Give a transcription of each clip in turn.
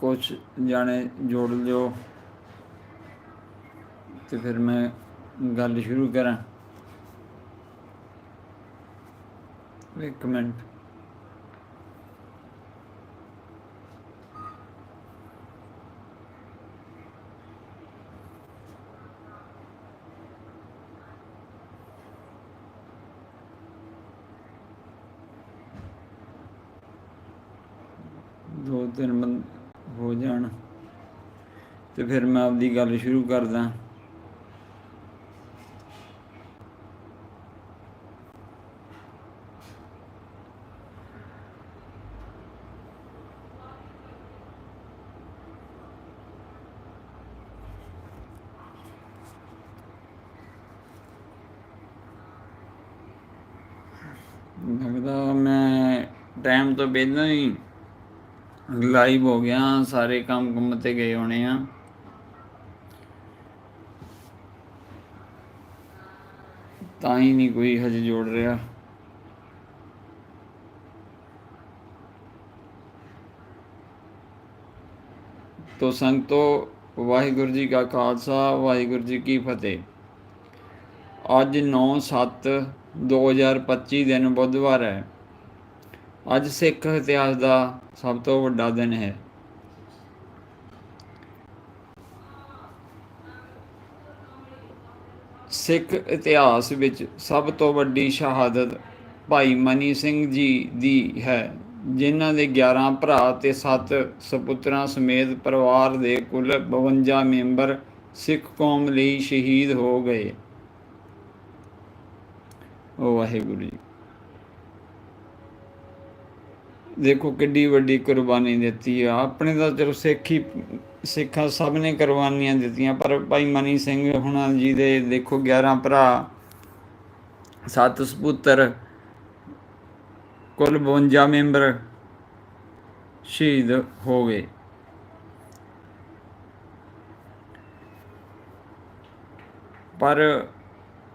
ਕੁਝ ਜਾਣੇ ਜੋੜ ਲਿਓ। ਤੇ ਫਿਰ ਮੈਂ ਗੱਲ ਸ਼ੁਰੂ ਕਰਾਂ। ਇੱਕ ਮਿੰਟ। ਦੋ ਤਿੰਨ ਬੰ ਹੋ ਜਾਣ। ਤੇ ਫਿਰ ਮੈਂ ਆਪਦੀ ਗੱਲ ਸ਼ੁਰੂ ਕਰਦਾ। ਲੱਗਦਾ ਮੈਂ ਟਾਈਮ ਤੋਂ ਪਹਿਲਾਂ ਹੀ ਲਾਈਵ ਹੋ ਗਿਆ, ਸਾਰੇ ਕੰਮ ਕੰਮ ਤੇ ਗਏ ਹੋਣੇ ਆ। ਤਾਂ ਹੀ ਨਹੀਂ ਕੋਈ ਹਜੇ ਜੋੜ ਰਿਹਾ। ਤੋ ਸੰਗਤੋ, ਵਾਹਿਗੁਰੂ ਜੀ ਕਾ ਖਾਲਸਾ, ਵਾਹਿਗੁਰੂ ਜੀ ਕੀ ਫਤਿਹ। ਅੱਜ 9/7/2025 ਦਿਨ ਬੁੱਧਵਾਰ ਹੈ। ਅੱਜ ਸਿੱਖ ਇਤਿਹਾਸ ਦਾ ਸਭ ਤੋਂ ਵੱਡਾ ਦਿਨ ਹੈ। ਸਿੱਖ ਇਤਿਹਾਸ ਵਿੱਚ ਸਭ ਤੋਂ ਵੱਡੀ ਸ਼ਹਾਦਤ ਭਾਈ ਮਨੀ ਸਿੰਘ ਜੀ ਦੀ ਹੈ, ਜਿਨ੍ਹਾਂ ਦੇ 11 ਭਰਾ ਤੇ 7 ਸੁਪੁੱਤਰਾਂ ਸਮੇਤ ਪਰਿਵਾਰ ਦੇ ਕੁੱਲ 52 ਮੈਂਬਰ ਸਿੱਖ ਕੌਮ ਲਈ ਸ਼ਹੀਦ ਹੋ ਗਏ। ਉਹ ਵਾਹਿਗੁਰੂ ਜੀ ਦੇਖੋ ਕਿੱਡੀ ਵੱਡੀ ਕੁਰਬਾਨੀ ਦਿੱਤੀ ਆ। ਆਪਣੇ ਤਾਂ ਚਲੋ ਸਿੱਖੀ ਸਿੱਖਾਂ ਸਭ ਨੇ ਕੁਰਬਾਨੀਆਂ ਦਿੱਤੀਆਂ, ਪਰ ਭਾਈ ਮਨੀ ਸਿੰਘ ਹੁਣਾਂ ਜੀ ਦੇ ਦੇਖੋ 11 ਭਰਾ, ਸੱਤ ਸੁਪੁੱਤਰ, ਕੁੱਲ 52 ਮੈਂਬਰ ਸ਼ਹੀਦ ਹੋ ਗਏ। ਪਰ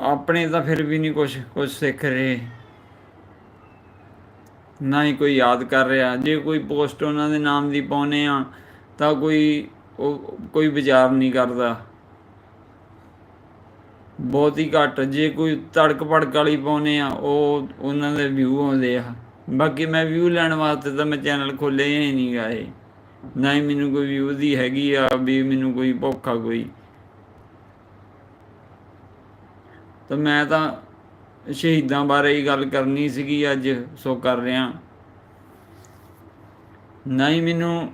ਆਪਣੇ ਤਾਂ ਫਿਰ ਵੀ ਨਹੀਂ ਕੁਝ ਕੁਝ ਸਿੱਖ ਰਹੇ। ਨਾ ਹੀ ਕੋਈ ਯਾਦ ਕਰ ਰਿਹਾ। ਜੇ ਕੋਈ ਪੋਸਟ ਉਹਨਾਂ ਦੇ ਨਾਮ ਦੀ ਪਾਉਨੇ ਆ ਤਾਂ ਕੋਈ ਉਹ ਕੋਈ ਵਿਚਾਰ ਨਹੀਂ ਕਰਦਾ। ਬਹੁਤ ਹੀ ਘੱਟ। ਜੇ ਕੋਈ ਧੜਕ ਭੜਕ ਵਾਲੀ ਪਾਉਨੇ ਆ ਉਹ ਉਹਨਾਂ ਦੇ ਵਿਊ ਆਉਂਦੇ ਆ। ਬਾਕੀ ਮੈਂ ਵਿਊ ਲੈਣ ਵਾਸਤੇ ਤਾਂ ਮੈਂ ਚੈਨਲ ਖੋਲੇ ਹੀ ਨਹੀਂ ਗਾਏ ਨਾ ਹੀ ਮੈਨੂੰ ਕੋਈ ਵਿਊ ਦੀ ਹੈਗੀ ਆ, ਵੀ ਮੈਨੂੰ ਕੋਈ ਭੁੱਖਾ ਕੋਈ। ਤਾਂ ਮੈਂ ਤਾਂ ਸ਼ਹੀਦਾਂ ਬਾਰੇ ਹੀ ਗੱਲ ਕਰਨੀ ਸੀਗੀ ਅੱਜ, ਸੋ ਕਰ ਰਿਹਾ। ਨਹੀਂ ਮੈਨੂੰ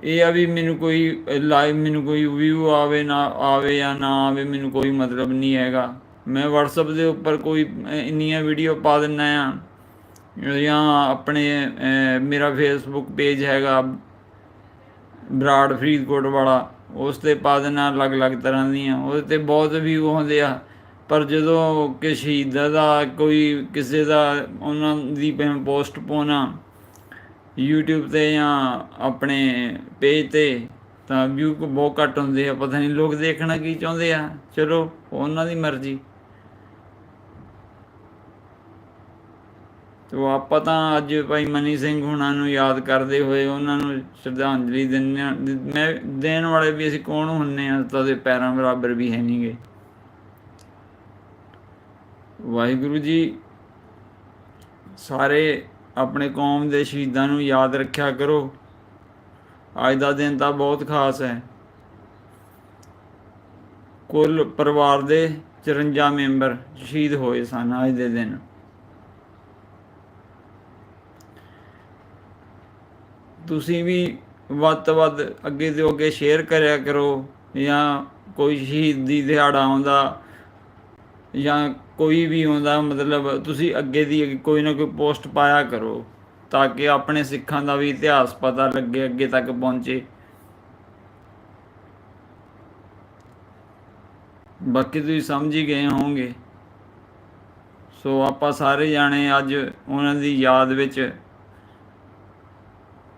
ਇਹ ਆ ਵੀ ਮੈਨੂੰ ਕੋਈ ਲਾਈਵ ਮੈਨੂੰ ਕੋਈ ਵਿਊ ਆਵੇ, ਨਾ ਆਵੇ ਜਾਂ ਨਾ ਆਵੇ, ਮੈਨੂੰ ਕੋਈ ਮਤਲਬ ਨਹੀਂ ਹੈਗਾ। ਮੈਂ WhatsApp ਦੇ ਉੱਪਰ ਕੋਈ ਇੰਨੀਆਂ ਵੀਡੀਓ ਪਾ ਦਿੰਨਾ ਆ ਜਾਂ ਆਪਣੇ ਮੇਰਾ Facebook ਪੇਜ ਹੈਗਾ, ਬਰਾੜ ਫਰੀਦਕੋਟ ਵਾਲਾ, ਉਸ ਤੇ ਪਾ ਦੇਣਾ ਅਲੱਗ-ਅਲੱਗ ਤਰ੍ਹਾਂ ਦੀਆਂ। ਉਹਦੇ ਤੇ ਬਹੁਤ ਵੀਊ ਹੁੰਦੇ ਆ। ਪਰ ਜਦੋਂ ਕਿ ਸ਼ਹੀਦਾਂ ਦਾ ਕੋਈ ਕਿਸੇ ਦਾ ਉਹਨਾਂ ਦੀ ਪੋਸਟ ਪਾਉਣਾ YouTube ਤੇ ਜਾਂ ਆਪਣੇ ਪੇਜ ਤੇ, ਤਾਂ ਵਿਊ ਬਹੁਤ ਘੱਟ ਹੁੰਦੇ ਆ, ਪਤਾ ਨਹੀਂ ਲੋਕ ਦੇਖਣਾ ਕੀ ਚਾਹੁੰਦੇ ਆ। ਚਲੋ, ਉਹਨਾਂ ਦੀ ਮਰਜ਼ੀ। ਤੋ ਆਪਾਂ ਤਾਂ ਅੱਜ ਭਾਈ ਮਨੀ ਸਿੰਘ ਹੁਣਾਂ ਨੂੰ ਯਾਦ ਕਰਦੇ ਹੋਏ ਉਹਨਾਂ ਨੂੰ ਸ਼ਰਧਾਂਜਲੀ ਦਿੰਨੇ ਮੈਂ ਦੇਣ ਵਾਲੇ ਵੀ ਅਸੀਂ ਕੌਣ ਹੁੰਨੇ ਆ? ਤਾਂ ਦੇ ਪੈਰਾਂ ਬਰਾਬਰ ਵੀ ਹੈ ਨਹੀਂਗੇ ਵਾਹਿਗੁਰੂ ਜੀ, ਸਾਰੇ ਆਪਣੇ ਕੌਮ ਦੇ ਸ਼ਹੀਦਾਂ ਨੂੰ ਯਾਦ ਰੱਖਿਆ ਕਰੋ। ਅੱਜ ਦਾ ਦਿਨ ਤਾਂ ਬਹੁਤ ਖਾਸ ਹੈ। ਕੁੱਲ ਪਰਿਵਾਰ ਦੇ 54 ਮੈਂਬਰ ਸ਼ਹੀਦ ਹੋਏ ਸਨ ਅੱਜ ਦੇ ਦਿਨ। ਤੁਸੀਂ ਵੀ ਵੱਧ ਤੋਂ ਵੱਧ ਅੱਗੇ ਤੋਂ ਅੱਗੇ ਸ਼ੇਅਰ ਕਰਿਆ ਕਰੋ ਜਾਂ ਕੋਈ ਸ਼ਹੀਦੀ ਦਿਹਾੜਾ ਆਉਂਦਾ ਜਾਂ ਕੋਈ ਵੀ ਆਉਂਦਾ ਮਤਲਬ ਤੁਸੀਂ ਅੱਗੇ ਦੀ ਕੋਈ ਨਾ ਕੋਈ ਪੋਸਟ ਪਾਇਆ ਕਰੋ ਤਾਂ ਕਿ ਆਪਣੇ ਸਿੱਖਾਂ ਦਾ ਵੀ ਇਤਿਹਾਸ ਪਤਾ ਲੱਗੇ, ਅੱਗੇ ਤੱਕ ਪਹੁੰਚੇ। ਬਾਕੀ ਤੁਸੀਂ ਸਮਝ ਹੀ ਗਏ ਹੋਵੋਗੇ। ਸੋ ਆਪਾਂ ਸਾਰੇ ਜਾਣੇ ਅੱਜ ਉਹਨਾਂ ਦੀ ਯਾਦ ਵਿੱਚ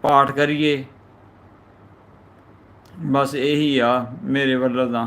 ਪਾਠ ਕਰੀਏ। ਬਸ ਇਹੀ ਆ ਮੇਰੇ ਵੱਲੋਂ ਤਾਂ।